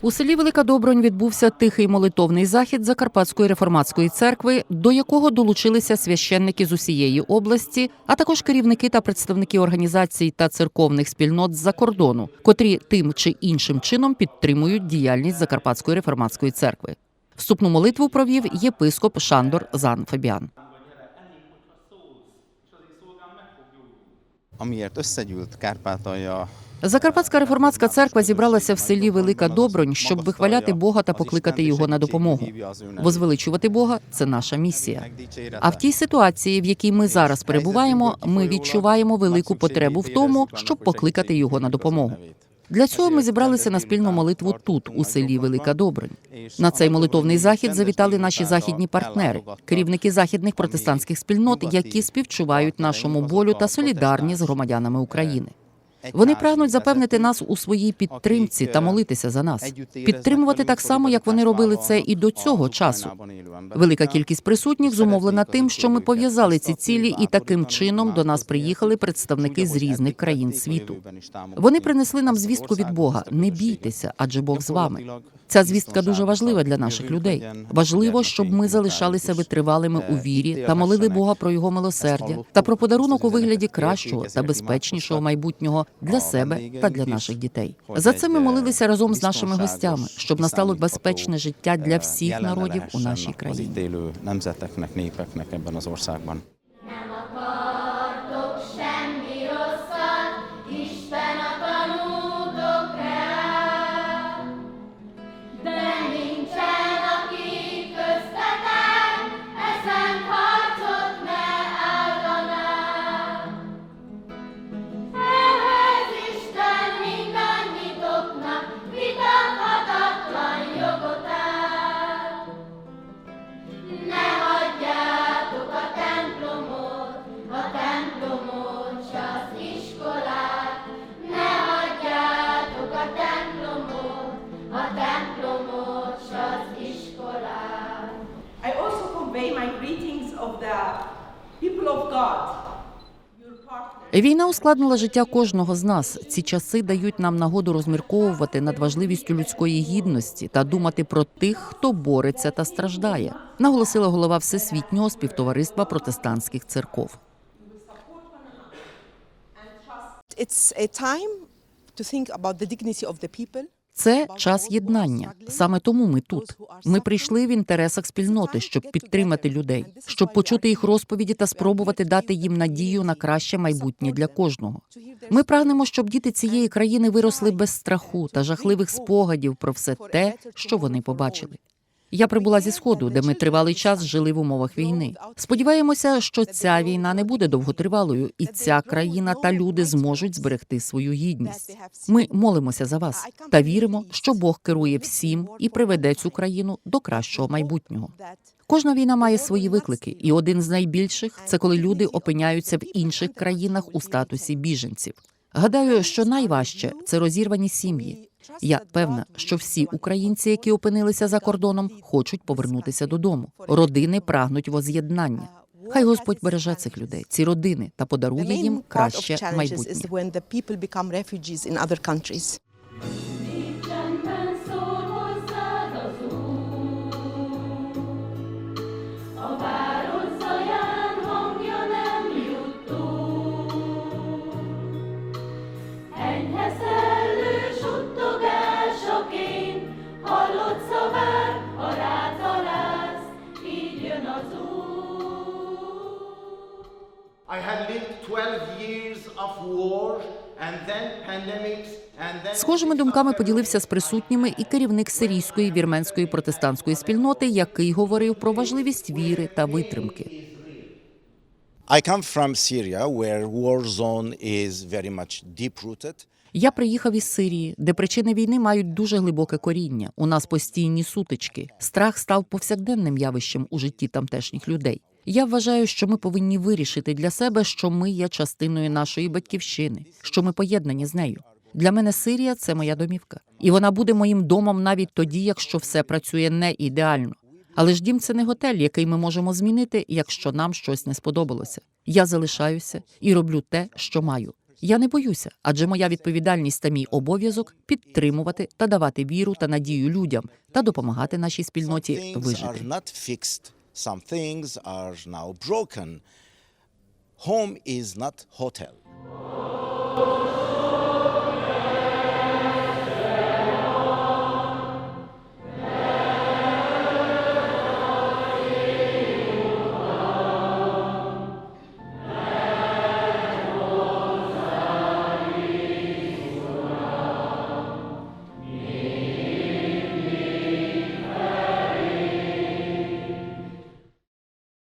У селі Велика Добронь відбувся тихий молитовний захід Закарпатської реформатської церкви, до якого долучилися священники з усієї області, а також керівники та представники організацій та церковних спільнот з-за кордону, котрі тим чи іншим чином підтримують діяльність Закарпатської реформатської церкви. Вступну молитву провів єпископ Шандор Зан Фабіан. amiért összegyűlt Kárpátalja Закарпатська реформатська церква зібралася в селі Велика Добронь, щоб вихваляти Бога та покликати його на допомогу. Возвеличувати Бога це наша місія. А в тій ситуації, в якій ми зараз перебуваємо, ми відчуваємо велику потребу в тому, щоб покликати його на допомогу. Для цього ми зібралися на спільну молитву тут, у селі Велика Добронь. На цей молитовний захід завітали наші західні партнери, керівники західних протестантських спільнот, які співчувають нашому болю та солідарні з громадянами України. Вони прагнуть запевнити нас у своїй підтримці та молитися за нас, підтримувати так само, як вони робили це і до цього часу. Велика кількість присутніх зумовлена тим, що ми пов'язали ці цілі, і таким чином до нас приїхали представники з різних країн світу. Вони принесли нам звістку від Бога: не бійтеся, адже Бог з вами. Ця звістка дуже важлива для наших людей. Важливо, щоб ми залишалися витривалими у вірі та молили Бога про його милосердя та про подарунок у вигляді кращого та безпечнішого майбутнього для себе та для наших дітей. За це ми молилися разом з нашими гостями, щоб настало безпечне життя для всіх народів у нашій країні. Convey my greetings of the people of God. Війна ускладнила життя кожного з нас. Ці часи дають нам нагоду розмірковувати над важливістю людської гідності та думати про тих, хто бореться та страждає, наголосила голова Всесвітнього співтовариства протестантських церков. It's a time to think about the dignity of the people. Це час єднання. Саме тому ми тут. Ми прийшли в інтересах спільноти, щоб підтримати людей, щоб почути їх розповіді та спробувати дати їм надію на краще майбутнє для кожного. Ми прагнемо, щоб діти цієї країни виросли без страху та жахливих спогадів про все те, що вони побачили. Я прибула зі сходу, де ми тривалий час жили в умовах війни. Сподіваємося, що ця війна не буде довготривалою, і ця країна та люди зможуть зберегти свою гідність. Ми молимося за вас та віримо, що Бог керує всім і приведе цю країну до кращого майбутнього. Кожна війна має свої виклики, і один з найбільших це коли люди опиняються в інших країнах у статусі біженців. Гадаю, що найважче це розірвані сім'ї. Я певна, що всі українці, які опинилися за кордоном, хочуть повернутися додому. Родини прагнуть воз'єднання. Хай Господь береже цих людей, ці родини, та подарує їм краще майбутнє. Схожими думками поділився з присутніми і керівник сирійської вірменської протестантської спільноти, який говорив про важливість віри та витримки. I come from Syria, where war zone is very much deep-rooted. Я приїхав із Сирії, де причини війни мають дуже глибоке коріння. У нас постійні сутички. Страх став повсякденним явищем у житті тамтешніх людей. Я вважаю, що ми повинні вирішити для себе, що ми є частиною нашої батьківщини, що ми поєднані з нею. Для мене Сирія це моя домівка, і вона буде моїм домом навіть тоді, якщо все працює не ідеально. Але ж дім це не готель, який ми можемо змінити, якщо нам щось не сподобалося. Я залишаюся і роблю те, що маю. Я не боюся, адже моя відповідальність та мій обов'язок підтримувати та давати віру та надію людям та допомагати нашій спільноті вижити. Some things are now broken. Home is not hotel.